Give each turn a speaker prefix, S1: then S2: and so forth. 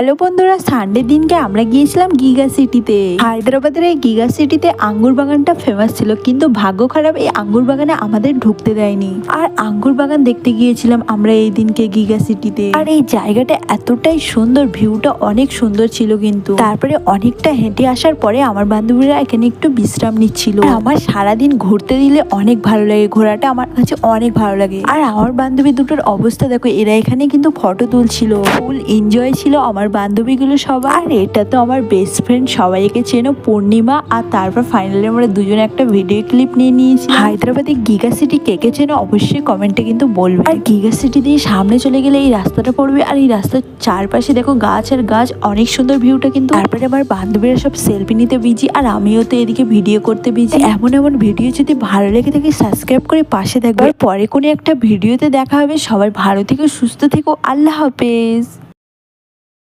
S1: Hello বন্ধুরা Sunday দিনকে আমরা গিয়েছিলাম গিগা সিটিতে হায়দ্রাবাদের এই গিগা সিটিতে আঙ্গুর বাগানটা ফেমাস ছিল, কিন্তু ভাগ্য খারাপ এই আঙ্গুর বাগানে আমাদের ঢুকতে দেয়নি। আর আঙ্গুর বাগান দেখতে গিয়েছিলাম আমরা এই দিনকে গিগা সিটিতে আর এই জায়গাটা এতটাই সুন্দর, ভিউটা অনেক সুন্দর ছিল কিন্তু। তারপরে অনেকটা হেঁটে আসার পরে আমার বান্ধবীরা এখানে একটু বিশ্রাম নিচ্ছিল। আমার সারাদিন ঘুরতে দিলে অনেক ভালো লাগে, ঘোরাটা আমার কাছে অনেক ভালো লাগে। আর আমার বান্ধবী দুটোর অবস্থা দেখো, এরা এখানে কিন্তু ফটো তুলছিল। ফুল এনজয় ছিল আমার বান্ধবীগুলো সবাই আর এটা তো আমার বেস্ট ফ্রেন্ড সবাইকে চেনো পূর্ণিমা। আর তারপর ফাইনালি আমরা দুজনে একটা ভিডিও ক্লিপ নিয়ে নিয়েছি। হায়দ্রাবাদে গিগা সিটি কে কে চেনো অবশ্যই কমেন্টে কিন্তু বলবে। আর গিগা সিটি দিয়ে সামনে চলে গেলে এই রাস্তাটা পড়বে। আর এই রাস্তার চারপাশে দেখো গাছ আর গাছ, অনেক সুন্দর ভিউটা কিন্তু। তারপরে আমার বান্ধবীরা সব সেলফি নিতে বিজি আর আমিও তো এদিকে ভিডিও করতে বিজি এমন এমন ভিডিও যদি ভালো লেগে থাকে সাবস্ক্রাইব করে পাশে থাকবে। পরে কোনো একটা ভিডিওতে দেখা হবে। সবাই ভালো থেকে, সুস্থ থেকো। আল্লাহ হাফেজ।